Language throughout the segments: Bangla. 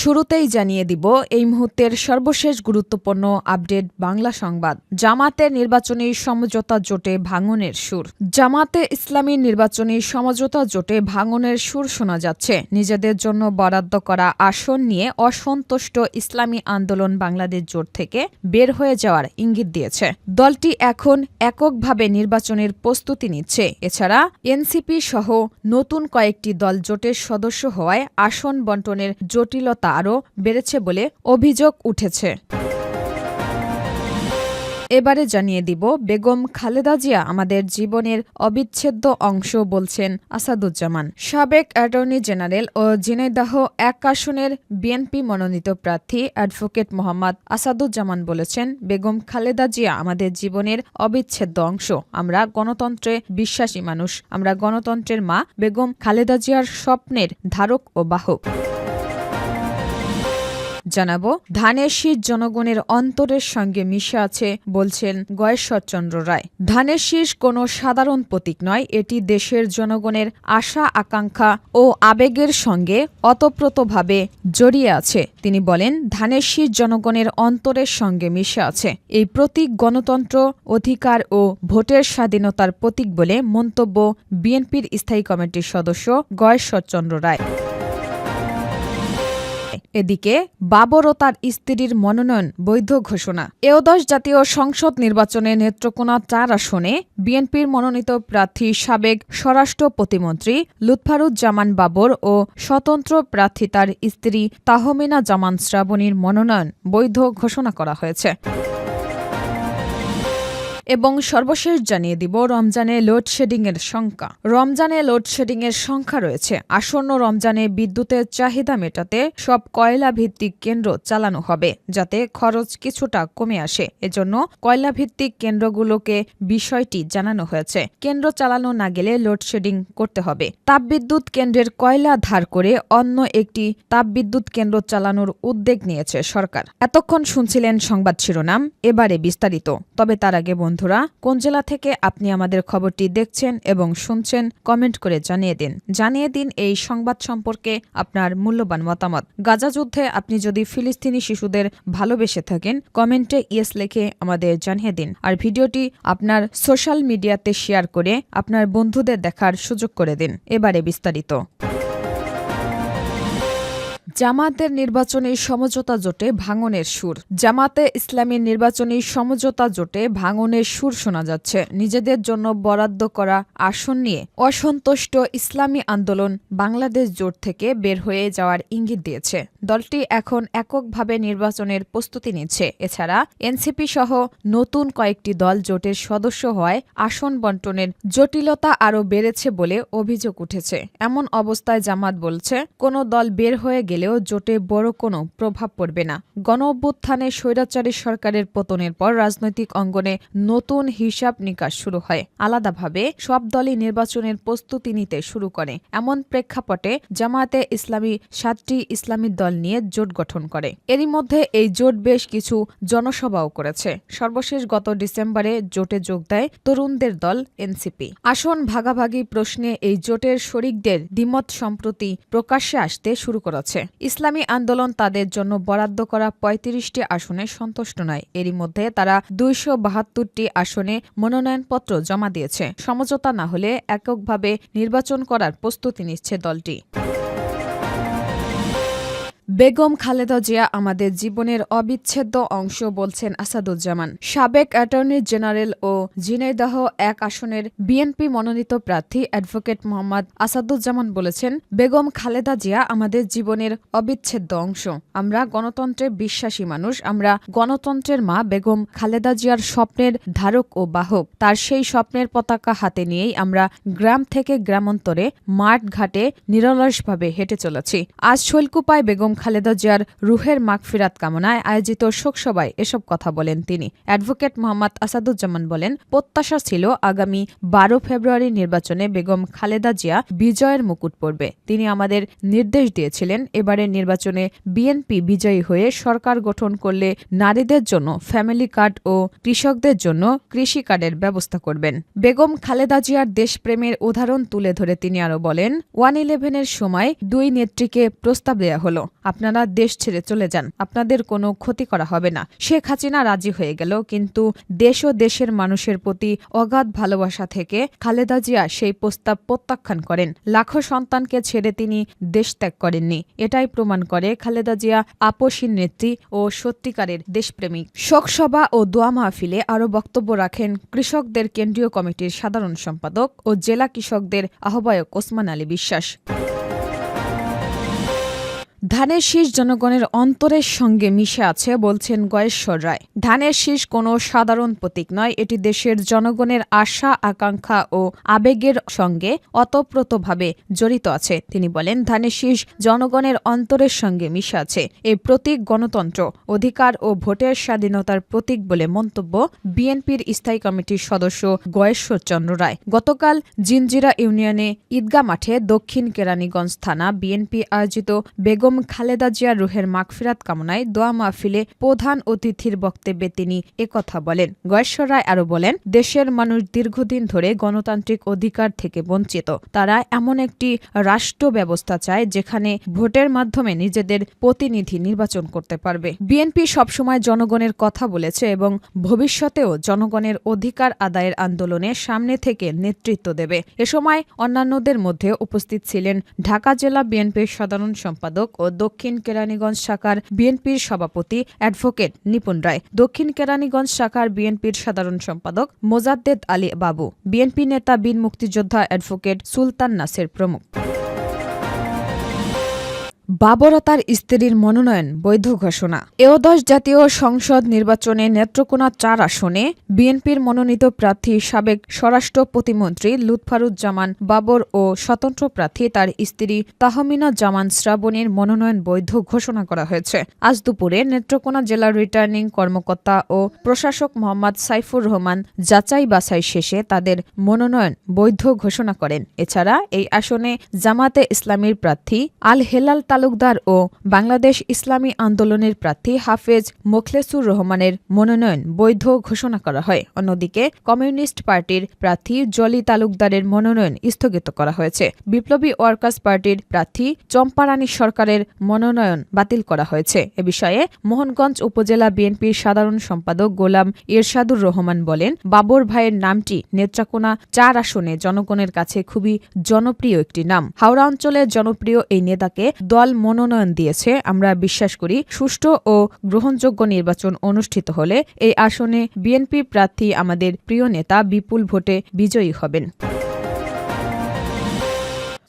শুরুতেই জানিয়ে দিব, এই মুহূর্তের সর্বশেষ গুরুত্বপূর্ণ আপডেট বাংলা সংবাদ। জামাতের নির্বাচনী সমঝোতা জোটে ভাঙনের সুর। জামাতে ইসলামী নির্বাচনী সমঝোতা জোটে ভাঙনের সুর শোনা যাচ্ছে। নিজেদের জন্য বরাদ্দ করা আসন নিয়ে অসন্তুষ্ট ইসলামী আন্দোলন বাংলাদেশ জোট থেকে বের হয়ে যাওয়ার ইঙ্গিত দিয়েছে। দলটি এখন এককভাবে নির্বাচনের প্রস্তুতি নিচ্ছে। এছাড়া এনসিপি সহ নতুন কয়েকটি দল জোটের সদস্য হওয়ায় আসন বন্টনের জটিলতা আরও বেড়েছে বলে অভিযোগ উঠেছে। এবারে জানিয়ে দিব, বেগম খালেদা জিয়া আমাদের জীবনের অবিচ্ছেদ্য অংশ বলছেন আসাদুজ্জামান। সাবেক অ্যাটর্নি জেনারেল ও ঝিনাইদহ এক আসনের বিএনপি মনোনীত প্রার্থী অ্যাডভোকেট মোহাম্মদ আসাদুজ্জামান বলেছেন, বেগম খালেদা জিয়া আমাদের জীবনের অবিচ্ছেদ্য অংশ। আমরা গণতন্ত্রে বিশ্বাসী মানুষ, আমরা গণতন্ত্রের মা, বেগম খালেদা জিয়ার স্বপ্নের ধারক ও বাহক। জানাব, ধানের শীষ জনগণের অন্তরের সঙ্গে মিশে আছে বলছেন গয়েশ্বরচন্দ্র রায়। ধানের শীষ কোনো সাধারণ প্রতীক নয়, এটি দেশের জনগণের আশা, আকাঙ্ক্ষা ও আবেগের সঙ্গে অতপ্রতভাবে জড়িয়ে আছে। তিনি বলেন, ধানের শীষ জনগণের অন্তরের সঙ্গে মিশে আছে। এই প্রতীক গণতন্ত্র, অধিকার ও ভোটের স্বাধীনতার প্রতীক বলে মন্তব্য বিএনপির স্থায়ী কমিটির সদস্য গয়েশ্বরচন্দ্র রায়। এদিকে বাবর ও তার স্ত্রীর মনোনয়ন বৈধ ঘোষণা। এওদশ জাতীয় সংসদ নির্বাচনে নেত্রকোনা চার আসনে বিএনপির মনোনীত প্রার্থী সাবেক স্বরাষ্ট্র প্রতিমন্ত্রী লুৎফারুজ্জামান বাবর ও স্বতন্ত্র প্রার্থী তার স্ত্রী তাহমিনা জামান শ্রাবণীর মনোনয়ন বৈধ ঘোষণা করা হয়েছে। এবং সর্বশেষ জানিয়ে দিব রমজানে লোডশেডিং এর সংখ্যা। রমজানে লোডশেডিং এর সংখ্যা রয়েছে। আসন্ন রমজানে বিদ্যুতের চাহিদা মেটাতে সব কয়লা ভিত্তিক কেন্দ্র চালানো হবে, যাতে খরচ কিছুটা কমে আসে। এজন্য কয়লা ভিত্তিক কেন্দ্রগুলোকে বিষয়টি জানানো হয়েছে। কেন্দ্র চালানো না গেলে লোডশেডিং করতে হবে। তাপবিদ্যুৎ কেন্দ্রের কয়লা ধার করে অন্য একটি তাপবিদ্যুৎ কেন্দ্র চালানোর উদ্যোগ নিয়েছে সরকার। এতক্ষণ শুনছিলেন সংবাদ শিরোনাম, এবারে বিস্তারিত। তবে তার আগে বন্ধুরা, কোন জেলা থেকে আপনি আমাদের খবরটি দেখছেন এবং শুনছেন, কমেন্ট করে জানিয়ে দিন। জানিয়ে দিন এই সংবাদ সম্পর্কে আপনার মূল্যবান মতামত। গাজা যুদ্ধে আপনি যদি ফিলিস্তিনি শিশুদের ভালোবেসে থাকেন, কমেন্টে ইয়েস লিখে আমাদের জানিয়ে দিন। আর ভিডিওটি আপনার সোশ্যাল মিডিয়াতে শেয়ার করে আপনার বন্ধুদের দেখার সুযোগ করে দিন। এবারে বিস্তারিত। জামাতের নির্বাচনী সমঝোতা জোটে ভাঙনের সুর। জামাতে ইসলামীর নির্বাচনী সমঝোতা জোটে ভাঙনের সুর শোনা যাচ্ছে। নিজেদের জন্য বরাদ্দ করা আসন নিয়ে অসন্তুষ্ট ইসলামী আন্দোলন বাংলাদেশ জোট থেকে বের হয়ে যাওয়ার ইঙ্গিত দিয়েছে। দলটি এখন এককভাবে নির্বাচনের প্রস্তুতি নিচ্ছে। এছাড়া এনসিপি সহ নতুন কয়েকটি দল জোটের সদস্য হওয়ায় আসন বন্টনের জটিলতা আরও বেড়েছে বলে অভিযোগ উঠেছে। এমন অবস্থায় জামাত বলছে, কোনো দল বের হয়ে গেলেও জোটে বড় কোনো প্রভাব পড়বে না। গণ অভ্যুত্থানে স্বৈরাচারী সরকারের পতনের পর রাজনৈতিক অঙ্গনে নতুন হিসাব নিকাশ শুরু হয়। আলাদাভাবে সব দলই নির্বাচনের প্রস্তুতি নিতে শুরু করে। এমন প্রেক্ষাপটে জামায়াতে ইসলামী সাতটি ইসলামী দল নিয়ে জোট গঠন করে। এরই মধ্যে এই জোট বেশ কিছু জনসভাও করেছে। সর্বশেষ গত ডিসেম্বরে জোটে যোগ দেয় তরুণদের দল এনসিপি। আসন ভাগাভাগি প্রশ্নে এই জোটের শরিকদের দ্বিমত সম্প্রতি প্রকাশ্যে আসতে শুরু করেছে। ইসলামী আন্দোলন তাদের জন্য বরাদ্দ করা পঁয়ত্রিশটি আসনে সন্তুষ্ট নয়। এরই মধ্যে তারা দুইশো বাহাত্তরটি আসনে মনোনয়নপত্র জমা দিয়েছে। সমঝোতা না হলে এককভাবে নির্বাচন করার প্রস্তুতি নিচ্ছে দলটি। বেগম খালেদা জিয়া আমাদের জীবনের অবিচ্ছেদ্য অংশ বলছেন আসাদুজ্জামান। সাবেক অ্যাটর্নি জেনারেল ও ঝিনাইদহ এক আসনের বিএনপি মনোনীত প্রার্থী অ্যাডভোকেট মোহাম্মদ আসাদুজ্জামান বলেছেন, বেগম খালেদা জিয়া আমাদের জীবনের অবিচ্ছেদ্য অংশ। আমরা গণতন্ত্রে বিশ্বাসী মানুষ, আমরা গণতন্ত্রের মা বেগম খালেদা জিয়ার স্বপ্নের ধারক ও বাহক। তার সেই স্বপ্নের পতাকা হাতে নিয়েই আমরা গ্রাম থেকে গ্রামান্তরে মাঠ ঘাটে নিরলসভাবে হেঁটে চলেছি। আজ শৈলকুপায় বেগম খালেদা জিয়ার রুহের মাগফিরাত কামনায় আয়োজিত শোকসভায় এসব কথা বলেন তিনি। অ্যাডভোকেট মোহাম্মদ আসাদুজ্জামান বলেন, প্রত্যাশা ছিল আগামী বারো ফেব্রুয়ারি নির্বাচনে বেগম খালেদা জিয়া বিজয়ের মুকুট পড়বে তিনি আমাদের নির্দেশ দিয়েছিলেন, এবারের নির্বাচনে বিএনপি বিজয়ী হয়ে সরকার গঠন করলে নারীদের জন্য, ফ্যামিলি কার্ড ও কৃষকদের জন্য কৃষি কার্ডের ব্যবস্থা করবেন। বেগম খালেদা জিয়ার দেশপ্রেমের উদাহরণ তুলে ধরে তিনি আরও বলেন, ওয়ান ইলেভেনের সময় দুই নেত্রীকে প্রস্তাব দেয়া হলো। আপনারা দেশ ছেড়ে চলে যান। আপনাদের কোনো ক্ষতি করা হবে না। শেখ হাসিনা রাজি হয়ে গেল, কিন্তু দেশ ও দেশের মানুষের প্রতি অগাধ ভালোবাসা থেকে খালেদা জিয়া সেই প্রস্তাব প্রত্যাখ্যান করেন। লাখো সন্তানকে ছেড়ে তিনি দেশ ত্যাগ করেননি। এটাই প্রমাণ করে খালেদা জিয়া আপসীন নেত্রী ও সত্যিকারের দেশপ্রেমিক। শোকসভা ও দোয়া মাহফিলে আরও বক্তব্য রাখেন কৃষকদের কেন্দ্রীয় কমিটির সাধারণ সম্পাদক ও জেলা কৃষকদের আহ্বায়ক ওসমান আলী বিশ্বাস। ধানের শীষ জনগণের অন্তরের সঙ্গে মিশে আছে বলছেন গয়েশ্বর রায়। ধানের শীষ কোনো সাধারণ প্রতীক নয়, এটি দেশের জনগণের আশা, আকাঙ্ক্ষা ও আবেগের সঙ্গে অতপ্রতভাবে জড়িত আছে। তিনি বলেন, ধানের শীষ জনগণের অন্তরের সঙ্গে মিশে আছে। এই প্রতীক গণতন্ত্র, অধিকার ও ভোটের স্বাধীনতার প্রতীক বলে মন্তব্য বিএনপির স্থায়ী কমিটির সদস্য গয়েশ্বর চন্দ্র রায়। গতকাল জিনজিরা ইউনিয়নে ঈদগা মাঠে দক্ষিণ কেরানীগঞ্জ থানা বিএনপি আয়োজিত বেগম খালেদা জিয়ার রুহের মাগফিরাত কামনায় দোয়া মাহফিলে প্রধান অতিথির বক্তব্যে তিনি একথা বলেন। গয়েশ্বর রায় আরও বলেন, দেশের মানুষ দীর্ঘদিন ধরে গণতান্ত্রিক অধিকার থেকে বঞ্চিত। তারা এমন একটি রাষ্ট্র ব্যবস্থা চায় যেখানে ভোটের মাধ্যমে নিজেদের প্রতিনিধি নির্বাচন করতে পারবে। বিএনপি সবসময় জনগণের কথা বলেছে এবং ভবিষ্যতেও জনগণের অধিকার আদায়ের আন্দোলনে সামনে থেকে নেতৃত্ব দেবে। এ সময় অন্যান্যদের মধ্যে উপস্থিত ছিলেন ঢাকা জেলা বিএনপির সাধারণ সম্পাদক দক্ষিণ কেরানীগঞ্জ শাখার বিএনপির সভাপতি অ্যাডভোকেট নিপুন রায়, দক্ষিণ কেরানীগঞ্জ শাখার বিএনপির সাধারণ সম্পাদক মোজাদ্দেদ আলী বাবু, বিএনপি নেতা বীর মুক্তিযোদ্ধা অ্যাডভোকেট সুলতান নাসের প্রমুখ। বাবর তার স্ত্রীর মনোনয়ন বৈধ ঘোষণা। এওদশ জাতীয় সংসদ নির্বাচনে নেত্রকোনা চার আসনে বিএনপির মনোনীত প্রার্থী সাবেক স্বরাষ্ট্র প্রতিমন্ত্রী লুৎফারুজ্জামান বাবর ও স্বতন্ত্র প্রার্থী তার স্ত্রী তাহমিনা জামান শ্রাবণীর মনোনয়ন বৈধ ঘোষণা করা হয়েছে। আজ দুপুরে নেত্রকোনা জেলার রিটার্নিং কর্মকর্তা ও প্রশাসক মোহাম্মদ সাইফুর রহমান যাচাই বাছাই শেষে তাদের মনোনয়ন বৈধ ঘোষণা করেন। এছাড়া এই আসনে জামাতে ইসলামীর প্রার্থী আল হেলাল তালুকদার ও বাংলাদেশ ইসলামী আন্দোলনের প্রার্থী হাফেজ মোখলেসুর রহমানের মনোনয়ন বৈধ ঘোষণা করা হয়। অন্যদিকে কমিউনিস্ট পার্টির প্রার্থী জলি তালুকদারের মনোনয়ন স্থগিত করা হয়েছে। বিপ্লবী ওয়ার্কার্স পার্টির প্রার্থী চম্পারানী সরকারের মনোনয়ন বাতিল করা হয়েছে। এ বিষয়ে মোহনগঞ্জ উপজেলা বিএনপির সাধারণ সম্পাদক গোলাম ইরশাদুর রহমান বলেন, বাবর ভাইয়ের নামটি নেত্রাকোনা চার আসনে জনগণের কাছে খুবই জনপ্রিয় একটি নাম। হাওড়া অঞ্চলের জনপ্রিয় এই নেতাকে দল মনোনয়ন দিয়েছে। আমরা বিশ্বাস করি সুষ্ঠু ও গ্রহণযোগ্য নির্বাচন অনুষ্ঠিত হলে এই আসনে বিএনপি প্রার্থী আমাদের প্রিয় নেতা বিপুল ভোটে বিজয়ী হবেন।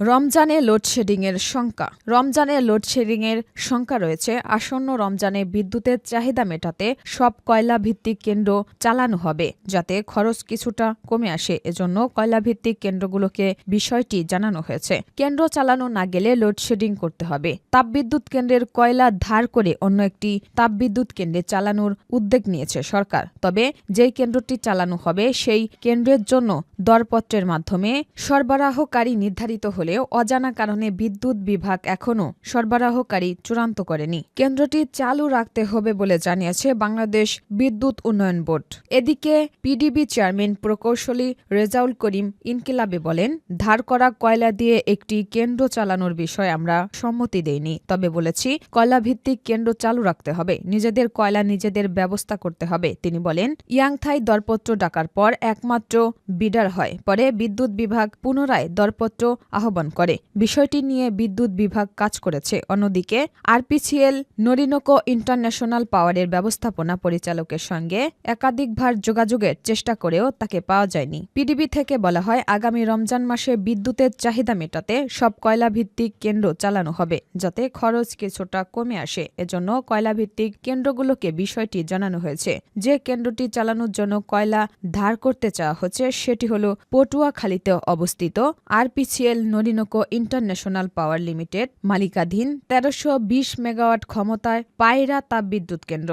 রমজানে লোডশেডিংয়ের শঙ্কা। রমজানে লোডশেডিংয়ের শঙ্কা রয়েছে। আসন্ন রমজানে বিদ্যুতের চাহিদা মেটাতে সব কয়লা ভিত্তিক কেন্দ্র চালানো হবে, যাতে খরচ কিছুটা কমে আসে। এজন্য কয়লা ভিত্তিক কেন্দ্রগুলোকে বিষয়টি জানানো হয়েছে। কেন্দ্র চালানো না গেলে লোডশেডিং করতে হবে। তাপবিদ্যুৎ কেন্দ্রের কয়লা ধার করে অন্য একটি তাপবিদ্যুৎ কেন্দ্রে চালানোর উদ্যোগ নিয়েছে সরকার। তবে যেই কেন্দ্রটি চালানো হবে, সেই কেন্দ্রের জন্য দরপত্রের মাধ্যমে সরবরাহকারী নির্ধারিত হলে হলেও অজানা কারণে বিদ্যুৎ বিভাগ এখনও সরবরাহকারী চূড়ান্ত করেনি। কেন্দ্রটি চালু রাখতে হবে বলে জানিয়েছে বাংলাদেশ বিদ্যুৎ উন্নয়ন বোর্ড। এদিকে পিডিবি চেয়ারম্যান প্রকৌশলী রেজাউল করিম ইনকিলাবে বলেন, ধার করা কয়লা দিয়ে একটি কেন্দ্র চালানোর বিষয়ে আমরা সম্মতি দেইনি। তবে বলেছি কয়লা ভিত্তিক কেন্দ্র চালু রাখতে হবে। নিজেদের কয়লা নিজেদের ব্যবস্থা করতে হবে। তিনি বলেন, ইয়াংথাই দরপত্র ডাকার পর একমাত্র বিডার হয়। পরে বিদ্যুৎ বিভাগ পুনরায় দরপত্র আহ্বান করে। বিষয়টি নিয়ে বিদ্যুৎ বিভাগ কাজ করেছে। অন্যদিকে, আরপিসিএল নরিনকো ইন্টারন্যাশনাল পাওয়ারের ব্যবস্থাপনা পরিচালকের সঙ্গে একাধিকবার যোগাযোগের চেষ্টা করেও তাকে পাওয়া যায়নি। পিডিবি থেকে বলা হয়, আগামী রমজান মাসে বিদ্যুতের চাহিদা মেটাতে সব কয়লা ভিত্তিক কেন্দ্র চালানো হবে, যাতে খরচ কিছুটা কমে আসে। এজন্য কয়লা ভিত্তিক কেন্দ্রগুলোকে বিষয়টি জানানো হয়েছে। যে কেন্দ্রটি চালানোর জন্য কয়লা ধার করতে চাওয়া হচ্ছে, সেটি হল পটুয়াখালীতে অবস্থিত RPCL Orinoco international power limited মালিকাধীন তেরোশো বিশ মেগাওয়াট ক্ষমতায় পায়রা তাপবিদ্যুৎ কেন্দ্র।